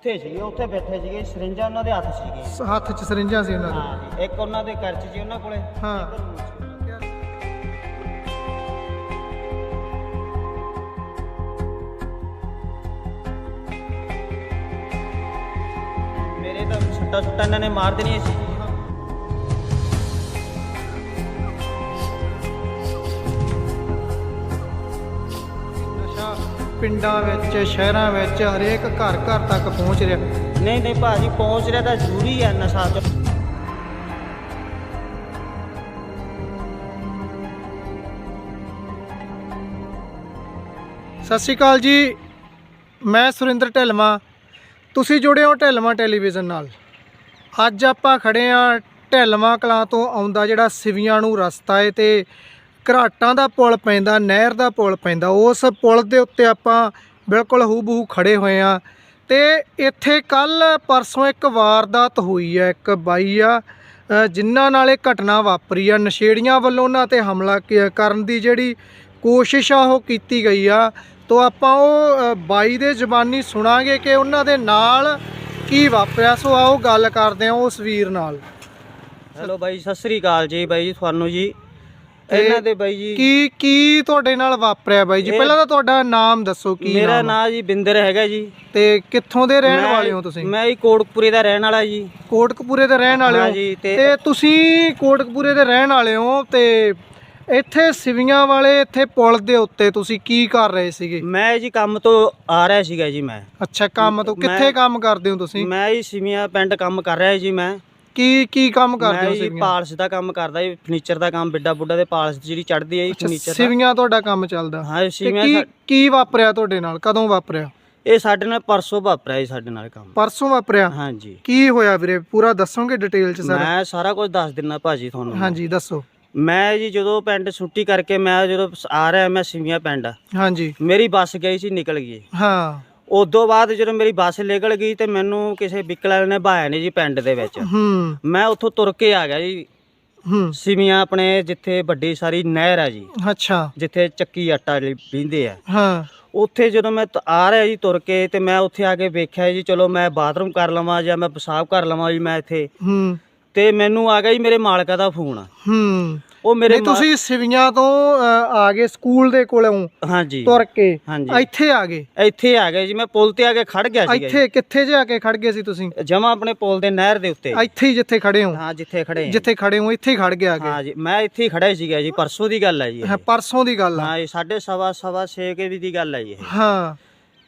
ਉੱਥੇ ਸੀਗੇ ਉੱਥੇ ਬੈਠੇ ਸੀਗੇ ਸਰਿੰਜਾਂ ਉਹਨਾਂ ਦੇ ਹੱਥ ਸੀਗੇ। ਸ- ਹੱਥ 'ਚ ਸਰਿੰਜਾਂ ਸੀ ਉਹਨਾਂ ਦੇ। ਹਾਂ ਜੀ ਇੱਕ ਉਹਨਾਂ ਦੇ ਕਰਚ ਸੀ ਉਹਨਾਂ ਕੋਲੇ। ਹਾਂ। ਮੇਰੇ ਤਾਂ ਛੱਟਾ ਛੁੱਟਾ ਇਹਨਾਂ ਨੇ ਮਾਰ ਦੇਣੀਆਂ ਸੀ। ਪਿੰਡਾਂ ਵਿੱਚ ਸ਼ਹਿਰਾਂ ਵਿੱਚ ਹਰੇਕ ਘਰ ਘਰ ਤੱਕ ਪਹੁੰਚ ਰਿਹਾ। ਨਹੀਂ ਨਹੀਂ ਭਾਜੀ ਪਹੁੰਚ ਰਿਹਾ ਤਾਂ ਜ਼ਰੂਰੀ ਹੈ ਨਸ਼ਾ ਤੋਂ। ਸਤਿ ਸ਼੍ਰੀ ਅਕਾਲ ਜੀ। ਮੈਂ ਸੁਰਿੰਦਰ ਢਿਲਮਾ ਤੁਸੀਂ ਜੁੜੇ ਹੋ ਢਿਲਮਾ ਟੈਲੀਵਿਜ਼ਨ ਨਾਲ। ਅੱਜ ਆਪਾਂ ਖੜੇ ਆ ਢਿਲਮਾ ਕਲਾਂ ਤੋਂ ਆਉਂਦਾ ਜਿਹੜਾ ਸਿਵੀਆਂ ਨੂੰ ਰਸਤਾ ਹੈ ਤੇ ਘਰਾਟਾਂ ਦਾ ਪੁਲ ਪੈਂਦਾ, ਨਹਿਰ ਦਾ ਪੁਲ ਪੈਂਦਾ, ਉਸ ਪੁਲ ਦੇ ਉੱਤੇ ਆਪਾਂ ਬਿਲਕੁਲ ਹੂਬਹੂ ਖੜੇ ਹੋਏ ਆ ਤੇ ਇੱਥੇ ਕੱਲ ਪਰਸੋਂ ਇੱਕ ਵਾਰਦਾਤ ਹੋਈ ਹੈ, ਇੱਕ ਬਾਈ ਆ ਜਿਨ੍ਹਾਂ ਨਾਲ ਇਹ ਘਟਨਾ ਵਾਪਰੀ ਆ। ਨਸ਼ੇੜੀਆਂ ਵੱਲੋਂ ਉਹਨਾਂ ਤੇ ਹਮਲਾ ਕੀ- ਕਰਨ ਦੀ ਜਿਹੜੀ ਕੋਸ਼ਿਸ਼ ਆ, ਉਹ ਕੀਤੀ ਗਈ ਆ। ਤੋ ਆਪਾਂ ਉਹ ਬਾਈ ਦੇ ਜ਼ਬਾਨੀ ਸੁਣਾਂਗੇ ਕਿ ਉਹਨਾਂ ਦੇ ਨਾਲ ਕੀ ਵਾਪਰਿਆ। ਸੋ ਆਓ ਗੱਲ ਕਰਦੇ ਹਾਂ ਉਸ ਵੀਰ ਨਾਲ। ਹੈਲੋ ਬਾਈ, ਸਤਿ ਸ੍ਰੀ ਅਕਾਲ ਜੀ ਬਾਈ ਤੁਹਾਨੂੰ ਜੀ। ਇਹਨਾਂ ਦੇ ਬਾਈ ਜੀ। ਕੀ ਕੀ ਤੁਹਾਡੇ ਨਾਲ ਵਾਪਰਿਆ ਬਾਈ ਜੀ? ਪਹਿਲਾਂ ਤਾਂ ਤੁਹਾਡਾ ਨਾਮ ਦੱਸੋ ਕੀ ਮੇਰਾ ਨਾਮ ਜੀ ਬਿੰਦਰ ਹੈਗਾ ਜੀ। ਤੇ ਕਿੱਥੋਂ ਦੇ ਰਹਿਣ ਵਾਲੇ ਹੋ ਤੁਸੀਂ? ਮੈਂ ਜੀ ਕੋਟਕਪੁਰੇ ਦਾ ਰਹਿਣ ਵਾਲਾ ਜੀ। ਕੋਟਕਪੂਰੇ ਦੇ ਰਹਿਣ ਵਾਲੇ ਹਾਂ? ਤੇ- ਤੁਸੀਂ ਕੋਟਕਪੂਰੇ ਦੇ ਰਹਿਣ ਵਾਲੇ ਹੋ ਤੇ ਇੱਥੇ ਸਿਵੀਆਂ ਵਾਲੇ ਇੱਥੇ ਪੁਲ ਦੇ ਉੱਤੇ ਤੁਸੀਂ ਕੀ ਕਰ ਰਹੇ ਸੀਗੇ? ਮੈਂ ਜੀ ਕੰਮ ਤੋਂ ਆ ਰਿਹਾ ਸੀਗਾ ਜੀ ਮੈਂ। ਅੱਛਾ ਕੰਮ ਤੋਂ ਕਿੱਥੇ ਕੰਮ ਕਰਦੇ ਹੋ ਤੁਸੀਂ? ਮੈਂ ਜੀ ਸਿਮੀਆਂ ਪਿੰਡ ਕੰਮ ਕਰ ਰਿਹਾ ਜੀ ਮੈਂ। ਕੀ ਕੀ ਕੰਮ ਕਰਦੇ ਮੈਂ ਹੋ ਜੀ ਸਿਵੀਆਂ? ਪਾਲਸ ਦਾ ਕੰਮ ਕਰਦਾ ਜੀ ਫਰਨੀਚਰ ਦਾ ਕੰਮ ਬਿੱਡਾ ਬੁੱਡਾ ਦੇ ਪਾਲਸ ਦੀ ਜਿਹੜੀ ਚੜਦੀ ਹੈ ਜੀ ਫਰਨੀਚਰ ਦਾ। ਸਿਵੀਆਂ ਤੁਹਾਡਾ ਕੰਮ ਚੱਲਦਾ। ਹਾਂ ਜੀ, ਤੇ ਸਿਵੀਆਂ ਕੀ ਸਾ- ਕੀ ਵਾਪਰਿਆ ਤੁਹਾਡੇ ਨਾਲ? ਕਦੋਂ ਵਾਪਰਿਆ? ਇਹ ਸਾਡੇ ਨਾਲ ਪਰਸੋਂ ਵਾਪਰਿਆ ਜੀ ਸਾਡੇ ਨਾਲ ਕੰਮ। ਪਰਸੋਂ ਵਾਪਰਿਆ? ਹਾਂਜੀ। ਕੀ ਹੋਇਆ ਵੀਰੇ? ਪੂਰਾ ਦੱਸੋਗੇ ਡਿਟੇਲ ਚ ਸਾਰਾ? ਮੈਂ ਸਾਰਾ ਕੁਝ ਦੱਸ ਦਿੰਦਾ ਭਾਜੀ ਤੁਹਾਨੂੰ ਹਾਂਜੀ ਦੱਸੋ। ਮੈਂ ਜੀ ਜਦੋਂ ਪਿੰਡ ਛੁੱਟੀ ਕਰਕੇ ਮੈਂ ਜਦੋਂ ਆ ਰਿਹਾ ਮੈਂ ਸਿਮੀਆਂ ਪਿੰਡ। ਹਾਂਜੀ। ਮੇਰੀ ਬੱਸ ਗਈ ਸੀ ਨਿਕਲ ਗਈ। ਹਾਂ। ਉਦੋਂ ਬਾਅਦ ਜਦੋਂ ਮੇਰੀ ਬੱਸ ਨਿਕਲ ਗਈ ਤੇ ਮੈਨੂੰ ਕਿਸੇ ਵਿਕਲ ਵਾਲੇ ਨੇ ਬਾਇਆ ਨਹੀਂ ਜੀ ਪਿੰਡ ਦੇ ਵਿੱਚ। ਹੂੰ। ਮੈਂ ਉੱਥੋਂ ਤੁਰ ਕੇ ਆ ਗਿਆ ਜੀ। ਹੂੰ। ਸਿਮੀਆਂ ਆਪਣੇ ਜਿੱਥੇ ਵੱਡੀ ਸਾਰੀ ਨਹਿਰ ਆ ਜੀ ਅੱਛਾ। ਜਿੱਥੇ ਚੱਕੀ ਆਟਾ ਪੀਂਦੇ ਆ। ਹਾਂ। ਉੱਥੇ ਜਦੋਂ ਮੈਂ ਤ- ਆ ਰਿਹਾ ਜੀ ਤੁਰ ਕੇ ਤੇ ਮੈਂ ਉੱਥੇ ਆ ਕੇ ਵੇਖਿਆ ਜੀ ਚਲੋ ਮੈਂ ਬਾਥਰੂਮ ਕਰ ਲਵਾਂ ਜਾਂ ਮੈਂ ਪਿਸ਼ਾਬ ਕਰ ਲਵਾਂ ਜੀ ਮੈਂ ਇੱਥੇ। ਹੂੰ। ਤੇ ਮੈਨੂੰ ਆ ਗਿਆ ਜੀ ਮੇਰੇ ਮਾਲਕਾ ਦਾ ਫੋਨ। ਹੂੰ। ਉਹ ਮੇਰੇ ਨਹੀਂ ਤੁਸੀਂ ਸਿਵੀਆਂ ਤੋਂ ਅ, ਆ ਗਏ ਸਕੂਲ ਦੇ ਕੋਲੋਂ ਹਾਂਜੀ। ਤੁਰ ਕੇ। ਹਾਂਜੀ। ਇੱਥੇ ਆ ਗਏ? ਇੱਥੇ ਆ ਗਏ ਜੀ ਮੈਂ ਪੁਲ ਤੇ ਆ ਕੇ ਖੜ ਗਿਆ ਸੀ ਇੱਥੇ ਕਿੱਥੇ ਜਾ ਕੇ ਖੜ ਗਏ ਸੀ ਤੁਸੀਂ? ਜਮਾ ਆਪਣੇ ਪੁਲ ਦੇ ਨਹਿਰ ਦੇ ਉੱਤੇ। ਇੱਥੇ ਹੀ ਜਿੱਥੇ ਖੜੇ ਹੋ। ਹਾਂ ਜਿੱਥੇ ਖੜੇ ਹਾਂ। ਜਿੱਥੇ ਖੜੇ ਹੋ ਇੱਥੇ ਹੀ ਖੜ ਗਿਆ ਹਾਂ ਜੀ ਮੈਂ ਇੱਥੇ ਹੀ ਖੜਾ ਹੀ ਸੀਗਾ ਜੀ ਪਰਸੋਂ ਦੀ ਗੱਲ ਹੈ ਜੀ ਇਹ। ਹਾਂ ਪਰਸੋਂ ਦੀ ਗੱਲ ਆ। ਹਾਂ ਇਹ ਸਾਢੇ ਸਵਾ ਸਵਾ ਛੇ ਕੇ ਦੀ ਗੱਲ ਹੈ ਜੀ ਇਹ। ਹਾਂ।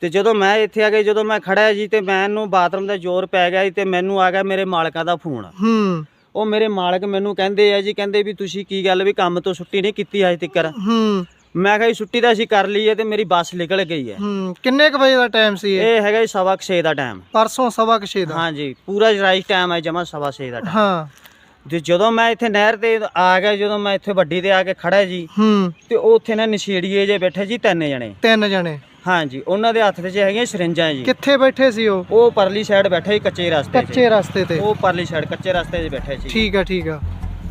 ਤੇ ਜਦੋਂ ਮੈਂ ਇੱਥੇ ਆ ਕੇ ਜਦੋਂ ਮੈਂ ਖੜਾ ਜੀ ਤੇ ਮੈਨੂੰ ਬਾਥਰੂਮ ਦਾ ਜ਼ੋਰ ਪੈ ਗਿਆ ਜੀ ਤੇ ਮੈਨੂੰ ਆ ਗਿਆ ਮੇਰੇ ਮਾਲਕਾਂ ਦਾ ਫੋਨ। ਹੂੰ। ਉਹ ਮੇਰੇ ਮਾਲਕ ਮੈਨੂੰ ਕਹਿੰਦੇ ਆ ਜੀ ਕਹਿੰਦੇ ਵੀ ਤੁਸੀਂ ਕੀ ਗੱਲ ਵੀ ਕੰਮ ਤੋਂ ਛੁੱਟੀ ਨਹੀਂ ਕੀਤੀ ਅਜੇ ਤੱਕ ਹੂੰ। ਮੈਂ ਕਿਹਾ ਜੀ ਛੁੱਟੀ ਤਾਂ ਅਸੀਂ ਕਰ ਲਈ ਹੈ ਤੇ ਮੇਰੀ ਬੱਸ ਨਿਕਲ ਗਈ ਹੈ। ਹੂੰ ਕਿੰਨੇ ਕੁ ਵਜੇ ਦਾ ਟਾਈਮ ਸੀ ਇਹ? ਇਹ ਹੈਗਾ ਜੀ ਸਵਾ ਕੁ ਛੇ ਦਾ ਟਾਈਮ। ਪਰਸੋਂ ਸਵਾ ਕੁ ਛੇ ਦਾ। ਹਾਂਜੀ ਪੂਰਾ ਰਾਈਟ ਟਾਈਮ ਹੈ ਜਮਾ ਸਵਾ ਛੇ ਦਾ ਟਾਈਮ। ਹਾਂ। ਤੇ ਜਦੋਂ ਮੈਂ ਇੱਥੇ ਨਹਿਰ ਤੇ ਆ ਗਿਆ ਜਦੋਂ ਮੈਂ ਇੱਥੇ ਵੱਡੀ ਤੇ ਆ ਕੇ ਖੜਾ ਜੀ ਹੂੰ। ਤੇ ਉੱਥੇ ਨਾ ਨਸ਼ੇੜੀਏ ਜੇ ਬੈਠੇ ਜੀ ਤਿੰਨ ਜਣੇ। ਤਿੰਨ ਜਣੇ। ਹਾਂਜੀ ਉਹਨਾਂ ਦੇ ਹੱਥ 'ਚ ਹੈਗੀਆਂ ਸਰਿੰਜਾਂ ਜੀ। ਕਿੱਥੇ ਬੈਠੇ ਸੀ ਉਹ? ਉਹ ਪਰਲੀ ਸਾਈਡ ਬੈਠੇ ਸੀ ਕੱਚੇ ਰਸਤੇ 'ਚ ਕੱਚੇ ਰਸਤੇ ਤੇ। ਉਹ ਪਰਲੀ ਸਾਈਡ ਕੱਚੇ ਰਸਤੇ 'ਚ ਬੈਠੇ ਸੀ। ਠੀਕ ਆ ਠੀਕ ਆ।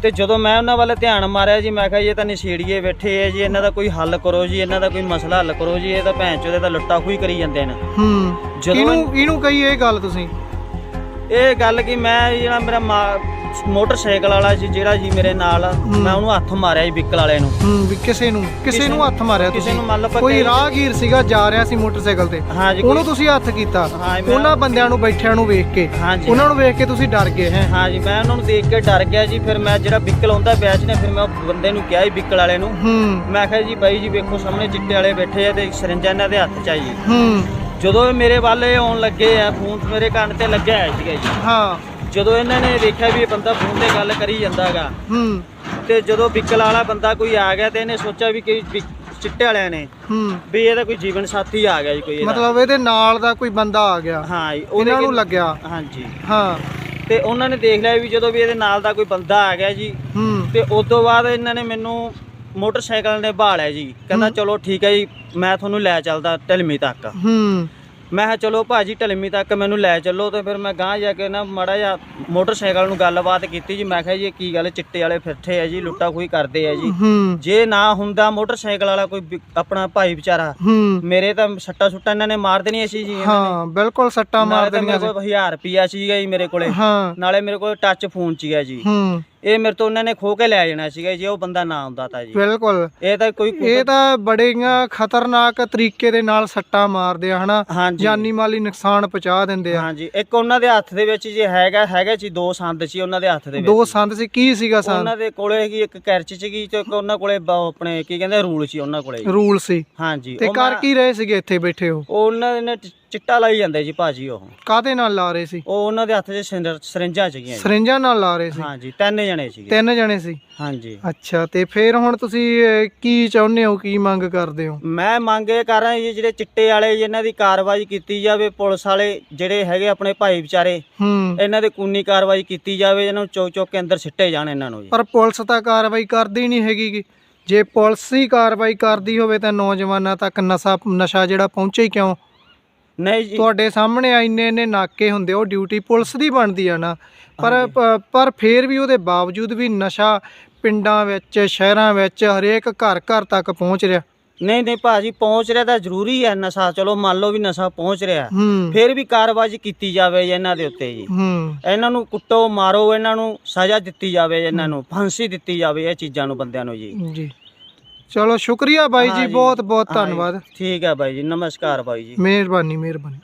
ਤੇ ਜਦੋਂ ਮੈਂ ਉਹਨਾਂ ਵੱਲ ਧਿਆਨ ਮਾਰਿਆ ਜੀ ਮੈਂ ਕਿਹਾ ਜੀ ਇਹ ਤਾਂ ਨਸ਼ੇੜੀਏ ਬੈਠੇ ਆ ਜੀ ਇਹਨਾਂ ਦਾ ਕੋਈ ਹੱਲ ਕਰੋ ਜੀ ਇਹਨਾਂ ਦਾ ਕੋਈ ਮਸਲਾ ਹੱਲ ਕਰੋ ਜੀ ਇਹ ਤਾਂ ਭੈਣ ਚੋਦੇ ਤਾਂ ਲੁੱਟਾ ਖੂਈ ਕਰੀ ਜਾਂਦੇ ਨੇ। ਹੂੰ। ਜਦੋਂ- ਇਹਨੂੰ ਇਹਨੂੰ ਕਹੀ ਇਹ ਗੱਲ ਤੁਸੀਂ? ਇਹ ਗੱਲ ਕਿ ਮੈਂ ਜਿਹੜਾ ਮੇਰਾ ਮਾ- ਮੋਟਰਸਾਈਕਲ ਵਾਲਾ ਸੀ ਜਿਹੜਾ ਜੀ ਮੇਰੇ ਨਾਲ ਮੈਂ ਉਹਨੂੰ ਹੱਥ ਮਾਰਿਆ ਜੀ ਵਿਕਲ ਵਾਲੇ ਨੂੰ। ਹੂੰ ਵੀ ਕਿਸੇ ਨੂੰ ਕਿਸੇ ਨੂੰ ਨੂੰ- ਹੱਥ ਮਾਰਿਆ ਕਿਸੇ ਤੁਸੀਂ। ਨੂੰ ਮੰਨ ਲਓ ਆਪਾਂ ਕੋਈ ਕਹੀ- ਰਾਹਗੀਰ ਸੀਗਾ ਜਾ ਰਿਹਾ ਸੀ ਮੋਟਰਸਾਈਕਲ ਤੇ। ਹਾਂ ਜੀ ਉਹਨੂੰ ਕੋਈ- ਤੁਸੀਂ ਹੱਥ ਕੀਤਾ। ਹਾਂ ਜੀ, ਮੈਂ- ਉਹਨਾਂ ਬੰਦਿਆਂ ਨੂੰ ਬੈਠਿਆਂ ਨੂੰ ਵੇਖ ਕੇ। ਹਾਂ ਜੀ। ਉਹਨਾਂ ਨੂੰ ਵੇਖ ਕੇ ਤੁਸੀਂ ਡਰ ਗਏ ਹੈ? ਹਾਂ ਜੀ ਮੈਂ ਉਹਨਾਂ ਨੂੰ ਦੇਖ ਕੇ ਡਰ ਗਿਆ ਜੀ। ਫਿਰ ਮੈਂ ਜਿਹੜਾ ਵਿਕਲ ਆਉਂਦਾ ਬੈਚ ਨੇ ਫਿਰ ਮੈਂ ਉਹ ਬੰਦੇ ਨੂੰ ਕਿਹਾ ਜੀ ਵਿਕਲ ਵਾਲੇ ਨੂੰ। ਹੂੰ। ਮੈਂ ਕਿਹਾ ਜੀ ਬਾਈ ਜੀ ਵੇਖੋ ਸਾਹਮਣੇ ਚਿੱਟੇ ਵਾਲੇ ਬੈਠੇ ਆ ਤੇ ਸਰਿੰਜਾਂ ਇਹਨਾਂ ਦੇ ਹੱਥ 'ਚ ਆ ਜੀ। ਹੂੰ। ਜਦੋਂ ਇਹ ਮੇਰੇ ਵੱਲ ਇਹ ਆਉਣ ਲੱਗੇ ਆ ਫੋਨ ਮੇਰੇ ਕੰਨ ਤੇ ਲੱਗਿਆ ਹੋਇਆ ਸੀਗਾ ਜੀ। ਹਾਂ। ਜਦੋਂ ਇਹਨਾਂ ਨੇ ਦੇਖਿਆ ਵੀ ਇਹ ਬੰਦਾ ਫੋਨ ਤੇ ਗੱਲ ਕਰੀ ਜਾਂਦਾਗਾ ਹੂੰ। ਤੇ ਜਦੋਂ ਵਿਕਲ ਵਾਲਾ ਬੰਦਾ ਕੋਈ ਆ ਗਿਆ ਤੇ ਇਹਨੇ ਸੋਚਿਆ ਵੀ ਕਿ ਵਿ- ਚਿੱਟੇ ਵਾਲਿਆਂ ਨੇ ਹੂੰ। ਵੀ ਇਹਦਾ ਕੋਈ ਜੀਵਨ ਸਾਥੀ ਆ ਗਿਆ ਜੀ ਕੋਈ ਇਹਦਾ। ਮਤਲਬ ਇਹਦੇ ਨਾਲ ਦਾ ਕੋਈ ਬੰਦਾ ਆ ਗਿਆ। ਹਾਂ ਜੀ ਉਹਨੇ ਇਹਨਾਂ ਨੂੰ ਲੱਗਿਆ। ਹਾਂਜੀ। ਹਾਂ। ਤੇ ਉਹਨਾਂ ਨੇ ਦੇਖ ਲਿਆ ਵੀ ਜਦੋਂ ਵੀ ਇਹਦੇ ਨਾਲ ਦਾ ਕੋਈ ਬੰਦਾ ਆ ਗਿਆ ਜੀ ਹੂੰ। ਤੇ ਉਸ ਤੋਂ ਬਾਅਦ ਇਹਨਾਂ ਨੇ ਮੈਨੂੰ ਮੋਟਰਸਾਈਕਲ ਨੇ ਭਾਲਿਆ ਜੀ। ਕਹਿੰਦਾ ਚਲੋ ਠੀਕ ਹੈ ਜੀ ਮੈਂ ਤੁਹਾਨੂੰ ਲੈ ਚੱਲਦਾ ਢਲਮੀ ਤੱਕ। ਹੂੰ। ਮੈਂ ਕਿਹਾ ਚਲੋ ਭਾਜੀ ਢਲਮੀ ਤੱਕ ਮੈਨੂੰ ਲੈ ਚੱਲੋ ਤੇ ਫਿਰ ਮੈਂ ਗਾਂਹ ਜਾ ਕੇ ਨਾ ਮਾੜਾ ਜਿਹਾ ਮੋਟਰਸਾਈਕਲ ਨੂੰ ਗੱਲਬਾਤ ਕੀਤੀ ਜੀ। ਮੈਂ ਕਿਹਾ ਜੀ ਇਹ ਕੀ ਗੱਲ ਚਿੱਟੇ ਵਾਲੇ ਫਿਰਠੇ ਆ ਜੀ ਲੁੱਟਾ ਖੋਈ ਕਰਦੇ ਆ ਜੀ। ਹੂੰ। ਜੇ ਨਾ ਹੁੰਦਾ ਮੋਟਰਸਾਈਕਲ ਵਾਲਾ ਕੋਈ ਵੀ- ਆਪਣਾ ਭਾਈ ਵਿਚਾਰਾ ਹੂੰ। ਮੇਰੇ ਤਾਂ ਸੱਟਾ ਸੁੱਟਾ ਇਹਨਾਂ ਨੇ ਮਾਰ ਦੇਣੀਆਂ ਸੀ ਜੀ ਹਾਂ ਬਿਲਕੁਲ ਸੱਟਾਂ ਮਾਰ ਨਾਲੇ ਤਾਂ ਦੇਣੀਆਂ ਮੇਰੇ ਸੀ। ਕੋਲ 1000 ਰੁਪਿਆ ਸੀਗਾ ਜੀ ਮੇਰੇ ਕੋਲੇ। ਹਾਂ। ਨਾਲੇ ਮੇਰੇ ਕੋਲ ਟੱਚ ਫੋਨ ਸੀਗਾ ਜੀ। ਹੂੰ। ਇਹ ਮੇਰੇ ਤੋਂ ਉਹਨਾਂ ਨੇ ਖੋ ਕੇ ਲੈ ਜਾਣਾ ਸੀਗਾ ਜੇ ਉਹ ਬੰਦਾ ਨਾ ਆਉਂਦਾ ਤਾਂ ਜੀ। ਬਿਲਕੁਲ। ਇਹ ਤਾਂ ਕੋਈ ਇਹ ਤਾਂ ਬੜੀਆਂ ਖਤਰਨਾਕ ਤਰੀਕੇ ਦੇ ਨਾਲ ਸੱਟਾਂ ਮਾਰਦੇ ਆ ਹਨਾ? ਜਾਨੀ ਮਾਲੀ ਨੁਕਸਾਨ ਪਹੁੰਚਾ ਦਿੰਦੇ ਆ। ਹਾਂਜੀ। ਇੱਕ ਉਹਨਾਂ ਦੇ ਹੱਥ ਦੇ ਵਿੱਚ ਜੇ ਹੈਗਾ ਹੈਗਾ ਸੀ ਦੋ ਸੰਦ ਸੀ ਉਹਨਾਂ ਦੇ ਹੱਥ ਦੇ ਵਿੱਚ। ਦੋ ਸੰਦ ਸੀ ਕੀ ਸੀਗਾ ਸੰਦ? ਉਹਨਾਂ ਦੇ ਕੋਲੇ ਹੈਗੀ ਇੱਕ ਕੈਰਚ ਸੀਗੀ ਤੇ ਇੱਕ ਉਹਨਾਂ ਕੋਲੇ ਆਪਣੇ ਕੀ ਕਹਿੰਦੇ ਰੂਲ ਸੀ ਉਹਨਾਂ ਕੋਲੇ। ਰੂਲ ਸੀ। ਹਾਂਜੀ। ਤੇ ਕਰ ਕੀ ਰਹੇ ਸੀਗੇ ਇੱਥੇ ਬੈਠੇ ਹੋ ਉਹ? ਉਹਨਾਂ ਨੇ ਚਿੱਟਾ ਲਾਈ ਜਾਂਦੇ ਜੀ ਭਾਜੀ ਉਹ। ਕਾਦੇ ਨਾਲ ਲਾ ਰਹੇ ਸੀ? ਉਹ ਉਹਨਾਂ ਦੇ ਹੱਥ 'ਚ ਸਿੰਦਰ- ਸਰਿੰਜਾਂ ਸੀਗੀਆਂ ਜੀ। ਸਰਿੰਜਾਂ ਨਾਲ ਲਾ ਰਹੇ ਸੀ? ਹਾਂਜੀ ਤਿੰਨ ਜਣੇ ਸੀਗੇ। ਤਿੰਨ ਜਣੇ ਸੀ? ਹਾਂਜੀ। ਅੱਛਾ ਤੇ ਫਿਰ ਹੁਣ ਤੁਸੀਂ ਅਹ, ਕੀ ਚਾਹੁੰਦੇ ਹੋ ਕੀ ਮੰਗ ਕਰਦੇ ਹੋ? ਮੈਂ ਮੰਗ ਇਹ ਕਰ ਰਿਹਾ ਜੀ ਜਿਹੜੇ ਚਿੱਟੇ ਵਾਲੇ ਜੀ, ਇਹਨਾਂ ਦੀ ਕਾਰਵਾਈ ਕੀਤੀ ਜਾਵੇ ਪੁਲਿਸ ਵਾਲੇ ਜਿਹੜੇ ਹੈਗੇ ਆਪਣੇ ਭਾਈ ਵਿਚਾਰੇ ਹੂੰ। ਇਹਨਾਂ ਦੇ ਕਾਨੂੰਨੀ ਕਾਰਵਾਈ ਕੀਤੀ ਜਾਵੇ ਇਹਨਾਂ ਨੂੰ ਚੁੱਕ ਚੁੱਕ ਕੇ ਅੰਦਰ ਸਿੱਟੇ ਜਾਣ ਇਹਨਾਂ ਨੂੰ ਜੀ। ਪਰ ਪੁਲਿਸ ਤਾਂ ਕਾਰਵਾਈ ਕਰਦੀ ਨਹੀਂ ਹੈਗੀ ਗੀ। ਜੇ ਪੁਲਿਸ ਹੀ ਕਾਰਵਾਈ ਕਰਦੀ ਹੋਵੇ ਤਾਂ ਨੌਜਵਾਨਾਂ ਤੱਕ ਨਸ਼ਾ ਨਸ਼ਾ ਜਿਹੜਾ ਪਹੁੰਚੇ ਹੀ ਕਿਉਂ? ਨਹੀਂ ਜੀ। ਤੁਹਾਡੇ ਸਾਹਮਣੇ ਇੰਨੇ ਇੰਨੇ ਨਾਕੇ ਹੁੰਦੇ ਉਹ ਡਿਊਟੀ ਪੁਲਿਸ ਦੀ ਬਣਦੀ ਆ ਨਾ। ਪਰ ਪਰ ਫੇਰ ਵੀ ਉਹਦੇ ਬਾਵਜੂਦ ਵੀ ਨਸ਼ਾ ਪਿੰਡਾਂ ਵਿੱਚ ਸ਼ਹਿਰਾਂ ਵਿੱਚ ਹਰੇਕ ਘਰ ਘਰ ਤੱਕ ਪਹੁੰਚ ਰਿਹਾ। ਨਹੀਂ ਨਹੀਂ ਭਾਜੀ ਪਹੁੰਚ ਰਿਹਾ ਤਾਂ ਜ਼ਰੂਰੀ ਹੈ ਨਸ਼ਾ। ਚਲੋ ਮੰਨ ਲਓ ਵੀ ਨਸ਼ਾ ਪਹੁੰਚ ਰਿਹਾ। ਫਿਰ ਵੀ ਕਾਰਵਾਈ ਕੀਤੀ ਜਾਵੇ ਜੀ ਇਹਨਾਂ ਦੇ ਉੱਤੇ ਜੀ। ਇਹਨਾਂ ਨੂੰ ਕੁੱਟੋ ਮਾਰੋ ਇਹਨਾਂ ਨੂੰ ਸਜ਼ਾ ਦਿੱਤੀ ਜਾਵੇ ਇਹਨਾਂ ਨੂੰ ਫਾਂਸੀ ਦਿੱਤੀ ਜਾਵੇ ਇਹ ਚੀਜ਼ਾਂ ਨੂੰ ਬੰਦਿਆਂ ਨੂੰ ਜੀ। ਜੀ। ਚਲੋ ਸ਼ੁਕਰੀਆ ਬਾਈ ਜੀ। ਬਹੁਤ ਬਹੁਤ। ਧੰਨਵਾਦ ਠੀਕ ਹੈ ਬਾਈ ਜੀ ਨਮਸਕਾਰ ਬਾਈ ਜੀ ਮਿਹਰਬਾਨੀ ਮਿਹਰਬਾਨੀ